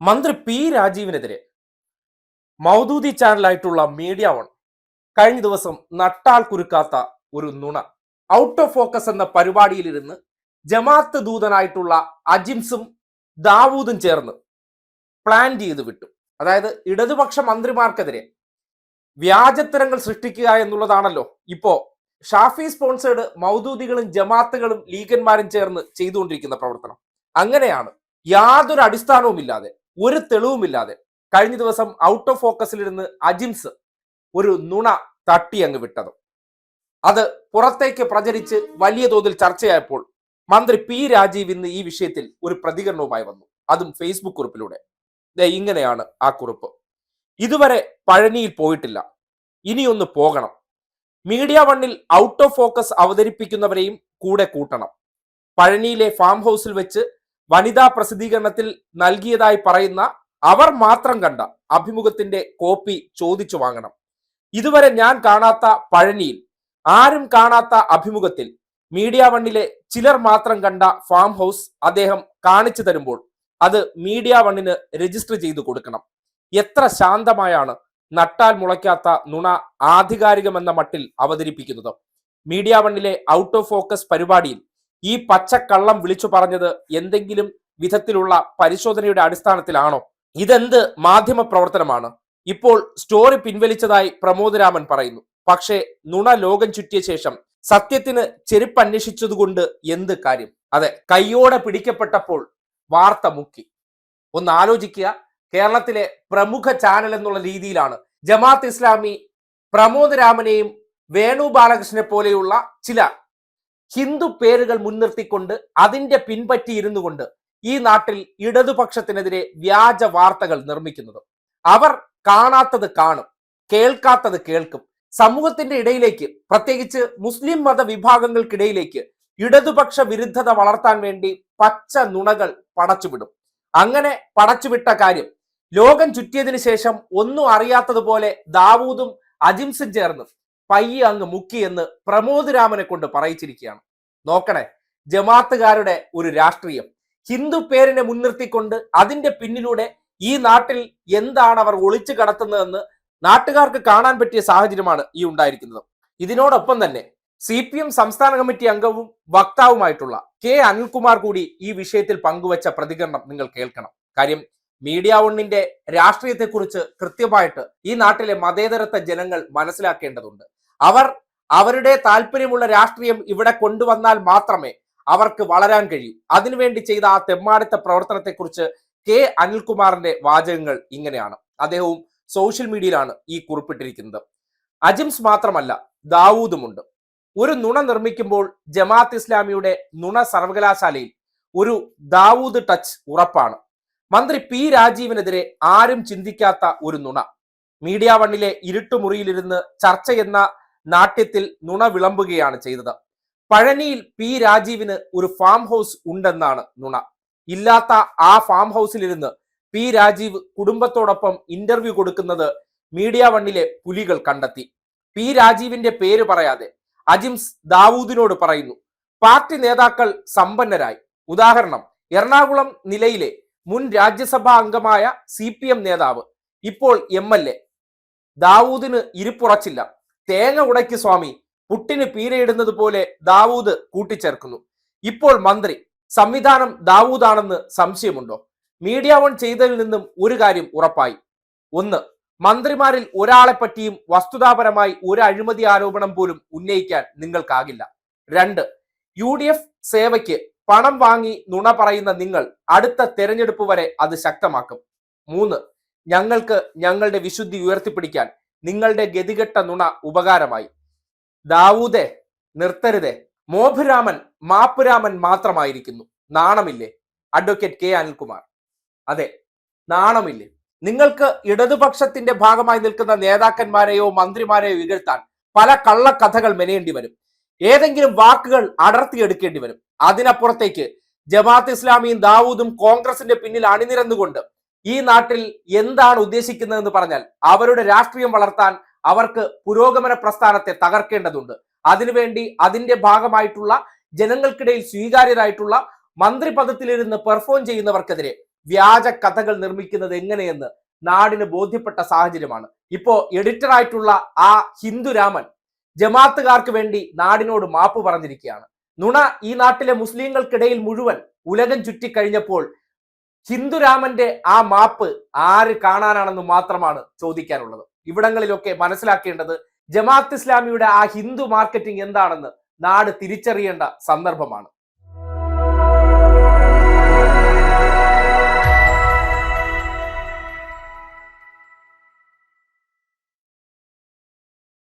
മന്ത്രി പി രാജീവിനെതിരെ മൗദൂദി ചാനലായിട്ടുള്ള മീഡിയ വൺ കഴിഞ്ഞ ദിവസം നട്ടാൽ കുരുക്കാത്ത ഒരു നുണ. ഔട്ട് ഓഫ് ഫോക്കസ് എന്ന പരിപാടിയിലിരുന്ന് ജമാഅത്ത് ദൂതനായിട്ടുള്ള അജിംസും ദാവൂദും ചേർന്ന് പ്ലാൻ ചെയ്ത് വിട്ടു. അതായത് ഇടതുപക്ഷ മന്ത്രിമാർക്കെതിരെ വ്യാജത്തരങ്ങൾ സൃഷ്ടിക്കുക എന്നുള്ളതാണല്ലോ. ഇപ്പോ ഷാഫി സ്പോൺസേഡ് മൗദൂദികളും ജമാഅത്തുകളും ലീഗന്മാരും ചേർന്ന് ചെയ്തുകൊണ്ടിരിക്കുന്ന പ്രവർത്തനം. അങ്ങനെയാണ് യാതൊരു അടിസ്ഥാനവുമില്ലാതെ ഒരു തെളിവുമില്ലാതെ കഴിഞ്ഞ ദിവസം ഔട്ട് ഓഫ് ഫോക്കസിലിരുന്ന് അജിംസ് ഒരു നുണ തട്ടി അങ്ങ് വിട്ടത്. അത് പുറത്തേക്ക് പ്രചരിച്ച് വലിയ തോതിൽ ചർച്ചയായപ്പോൾ മന്ത്രി പി രാജീവ് ഇന്ന് ഈ വിഷയത്തിൽ ഒരു പ്രതികരണവുമായി വന്നു. അതും ഫേസ്ബുക്ക് കുറിപ്പിലൂടെ. ഇങ്ങനെയാണ് ആ കുറിപ്പ്. ഇതുവരെ പഴനിയിൽ പോയിട്ടില്ല. ഇനിയൊന്ന് പോകണം. മീഡിയ വണ്ണിൽ ഔട്ട് ഓഫ് ഫോക്കസ് അവതരിപ്പിക്കുന്നവരെയും കൂടെ കൂട്ടണം. പഴനിയിലെ ഫാം ഹൗസിൽ വെച്ച് വനിതാ പ്രസിദ്ധീകരണത്തിൽ നൽകിയതായി പറയുന്ന അവർ മാത്രം കണ്ട അഭിമുഖത്തിന്റെ കോപ്പി ചോദിച്ചു വാങ്ങണം. ഇതുവരെ ഞാൻ കാണാത്ത പഴനിയിൽ ആരും കാണാത്ത അഭിമുഖത്തിൽ മീഡിയ വണ്ണിലെ ചിലർ മാത്രം കണ്ട ഫാം ഹൗസ് അദ്ദേഹം കാണിച്ചു തരുമ്പോൾ അത് മീഡിയ വണ്ണിന് രജിസ്റ്റർ ചെയ്തു കൊടുക്കണം. എത്ര ശാന്തമായാണ് നട്ടാൽ മുളയ്ക്കാത്ത നുണ ആധികാരികമെന്ന മട്ടിൽ അവതരിപ്പിക്കുന്നത്. മീഡിയ വണ്ണിലെ ഔട്ട് ഓഫ് ഫോക്കസ് പരിപാടിയിൽ ഈ പച്ചക്കള്ളം വിളിച്ചു പറഞ്ഞത് എന്തെങ്കിലും വിധത്തിലുള്ള പരിശോധനയുടെ അടിസ്ഥാനത്തിലാണോ? ഇതെന്ത് മാധ്യമ പ്രവർത്തനമാണ്? ഇപ്പോൾ സ്റ്റോറി പിൻവലിച്ചതായി പ്രമോദ് രാമൻ പറയുന്നു. പക്ഷേ നുണ ലോകം ചുറ്റിയ ശേഷം സത്യത്തിന് ചെരുപ്പ് അന്വേഷിച്ചതുകൊണ്ട് എന്ത് കാര്യം? അതെ കയ്യോടെ പിടിക്കപ്പെട്ടപ്പോൾ വാർത്ത മുക്കി. ഒന്ന് ആലോചിക്കുക. കേരളത്തിലെ പ്രമുഖ ചാനൽ എന്നുള്ള രീതിയിലാണ് ജമാഅത്ത് ഇസ്ലാമി പ്രമോദ് രാമനെയും വേണു ബാലകൃഷ്ണനെ പോലെയുള്ള ചില ഹിന്ദു പേരുകൾ മുൻനിർത്തിക്കൊണ്ട് അതിന്റെ പിൻപറ്റിയിരുന്നു കൊണ്ട് ഈ നാട്ടിൽ ഇടതുപക്ഷത്തിനെതിരെ വ്യാജ വാർത്തകൾ നിർമ്മിക്കുന്നത്. അവർ കാണാത്തത് കാണും കേൾക്കാത്തത് കേൾക്കും. സമൂഹത്തിന്റെ ഇടയിലേക്ക് പ്രത്യേകിച്ച് മുസ്ലിം മത വിഭാഗങ്ങൾക്കിടയിലേക്ക് ഇടതുപക്ഷ വിരുദ്ധത വളർത്താൻ വേണ്ടി പച്ച നുണകൾ പടച്ചുവിടും. അങ്ങനെ പടച്ചുവിട്ട കാര്യം ലോകം ചുറ്റിയതിനു ശേഷം ഒന്നും അറിയാത്തതുപോലെ ദാവൂദും അജിംസും ചേർന്ന് പയ്യെ അങ്ങ് മുക്കി എന്ന് പ്രമോദ് രാമനെ കൊണ്ട് പറയിച്ചിരിക്കുകയാണ്. നോക്കണേ ജമാത്തുകാരുടെ ഒരു രാഷ്ട്രീയം. ഹിന്ദു പേരിനെ മുൻനിർത്തിക്കൊണ്ട് അതിന്റെ പിന്നിലൂടെ ഈ നാട്ടിൽ എന്താണ് അവർ ഒളിച്ചു കടത്തുന്നതെന്ന് നാട്ടുകാർക്ക് കാണാൻ പറ്റിയ സാഹചര്യമാണ് ഈ ഉണ്ടായിരിക്കുന്നത്. ഇതിനോടൊപ്പം തന്നെ സി പി എം സംസ്ഥാന കമ്മിറ്റി അംഗവും വക്താവുമായിട്ടുള്ള കെ അനിൽകുമാർ കൂടി ഈ വിഷയത്തിൽ പങ്കുവച്ച പ്രതികരണം നിങ്ങൾ കേൾക്കണം. കാര്യം മീഡിയ ഒന്നിന്റെ രാഷ്ട്രീയത്തെക്കുറിച്ച് കൃത്യമായിട്ട് ഈ നാട്ടിലെ മതേതരത്വ ജനങ്ങൾ മനസ്സിലാക്കേണ്ടതുണ്ട്. അവർ അവരുടെ താല്പര്യമുള്ള രാഷ്ട്രീയം ഇവിടെ കൊണ്ടുവന്നാൽ മാത്രമേ അവർക്ക് വളരാൻ കഴിയൂ. അതിനുവേണ്ടി ചെയ്ത ആ തെമ്മാടിത്ത പ്രവർത്തനത്തെക്കുറിച്ച് കെ. അനിൽകുമാറിന്റെ വാചകങ്ങൾ ഇങ്ങനെയാണ്. അദ്ദേഹവും സോഷ്യൽ മീഡിയയിലാണ് ഈ കുറിപ്പിട്ടിരിക്കുന്നത്. അജിംസ് മാത്രമല്ല ദാവൂദുമുണ്ട്. ഒരു നുണ നിർമ്മിക്കുമ്പോൾ ജമാഅത്ത് ഇസ്ലാമിയുടെ നുണ സർവകലാശാലയിൽ ഒരു ദാവൂദ് ടച്ച് ഉറപ്പാണ്. മന്ത്രി പി. രാജീവിനെതിരെ ആരും ചിന്തിക്കാത്ത ഒരു നുണ. മീഡിയ വണ്ണിലെ ഇരുട്ടുമുറിയിലിരുന്ന് ചർച്ച എന്ന നാട്യത്തിൽ നുണ വിളമ്പുകയാണ് ചെയ്തത്. പഴനിയിൽ പി രാജീവിന് ഒരു ഫാം ഹൗസ് ഉണ്ടെന്നാണ് നുണ. ഇല്ലാത്ത ആ ഫാം ഹൗസിലിരുന്ന് പി രാജീവ് കുടുംബത്തോടൊപ്പം ഇന്റർവ്യൂ കൊടുക്കുന്നത് മീഡിയ വണ്ണിലെ പുലികൾ കണ്ടെത്തി. പി രാജീവിന്റെ പേര് പറയാതെ അജിംസ് ദാവൂദിനോട് പറയുന്നു പാർട്ടി നേതാക്കൾ സമ്പന്നരായി. ഉദാഹരണം എറണാകുളം നിലയിലെ മുൻ രാജ്യസഭാ അംഗമായ സി പി എം നേതാവ് ഇപ്പോൾ എം എൽ എ. ദാവൂദിന് ഇരിപ്പുറച്ചില്ല. തേങ്ങ ഉടയ്ക്ക് സ്വാമി. പുട്ടിന് പീരയിടുന്നത് പോലെ ദാവൂദ് കൂട്ടിച്ചേർക്കുന്നു. ഇപ്പോൾ മന്ത്രി സംവിധാനം ദാവൂദാണെന്ന് സംശയമുണ്ടോ? മീഡിയ വൺ ചെയ്തതിൽ നിന്നും ഒരു കാര്യം ഉറപ്പായി. ഒന്ന് മന്ത്രിമാരിൽ ഒരാളെ പറ്റിയും വസ്തുതാപരമായി ഒരു അഴിമതി ആരോപണം പോലും ഉന്നയിക്കാൻ നിങ്ങൾക്കാകില്ല. രണ്ട് യു ഡി എഫ് സേവയ്ക്ക് പണം വാങ്ങി നുണ പറയുന്ന നിങ്ങൾ അടുത്ത തെരഞ്ഞെടുപ്പ് വരെ അത് ശക്തമാക്കും. മൂന്ന് ഞങ്ങൾക്ക് ഞങ്ങളുടെ വിശുദ്ധി ഉയർത്തിപ്പിടിക്കാൻ നിങ്ങളുടെ ഗതികെട്ട നുണ ഉപകാരമായി. ദാവൂദെ നിർത്തരുതേ. മോഭുരാമൻ മാപ്പുരാമൻ മാത്രമായിരിക്കുന്നു. നാണമില്ലേ? Advocate K Anilkumar. അതെ നാണമില്ലേ? നിങ്ങൾക്ക് ഇടതുപക്ഷത്തിന്റെ ഭാഗമായി നിൽക്കുന്ന നേതാക്കന്മാരെയോ മന്ത്രിമാരെയോ ഇകഴ്ത്താൻ പല കള്ളക്കഥകൾ മെനയേണ്ടി വരും. ഏതെങ്കിലും വാക്കുകൾ അടർത്തിയെടുക്കേണ്ടി വരും. അതിനപ്പുറത്തേക്ക് ജമാഅത്ത് ഇസ്ലാമിയും ദാവൂദും കോൺഗ്രസിന്റെ പിന്നിൽ അണിനിരന്നുകൊണ്ട് ഈ നാട്ടിൽ എന്താണ് ഉദ്ദേശിക്കുന്നതെന്ന് പറഞ്ഞാൽ അവരുടെ രാഷ്ട്രീയം വളർത്താൻ അവർക്ക് പുരോഗമന പ്രസ്ഥാനത്തെ തകർക്കേണ്ടതുണ്ട്. അതിനുവേണ്ടി അതിന്റെ ഭാഗമായിട്ടുള്ള ജനങ്ങൾക്കിടയിൽ സ്വീകാര്യരായിട്ടുള്ള മന്ത്രിപദത്തിലിരുന്ന് പെർഫോം ചെയ്യുന്നവർക്കെതിരെ വ്യാജ കഥകൾ നിർമ്മിക്കുന്നത് എങ്ങനെയെന്ന് നാടിന് ബോധ്യപ്പെട്ട സാഹചര്യമാണ്. ഇപ്പോ എഡിറ്റർ ആയിട്ടുള്ള ആ ഹിന്ദുരാമൻ ജമാത്തുകാർക്ക് വേണ്ടി നാടിനോട് മാപ്പ് പറഞ്ഞിരിക്കുകയാണ്. നുണ ഈ നാട്ടിലെ മുസ്ലിങ്ങൾക്കിടയിൽ മുഴുവൻ ഉലകം ചുറ്റിക്കഴിഞ്ഞപ്പോൾ ഹിന്ദുരാമന്റെ ആ മാപ്പ് ആര് കാണാനാണെന്ന് മാത്രമാണ് ചോദിക്കാനുള്ളത്. ഇവിടങ്ങളിലൊക്കെ മനസ്സിലാക്കേണ്ടത് ജമാഅത്ത് ഇസ്ലാമിയുടെ ആ ഹിന്ദു മാർക്കറ്റിംഗ് എന്താണെന്ന് നാട് തിരിച്ചറിയേണ്ട സന്ദർഭമാണ്.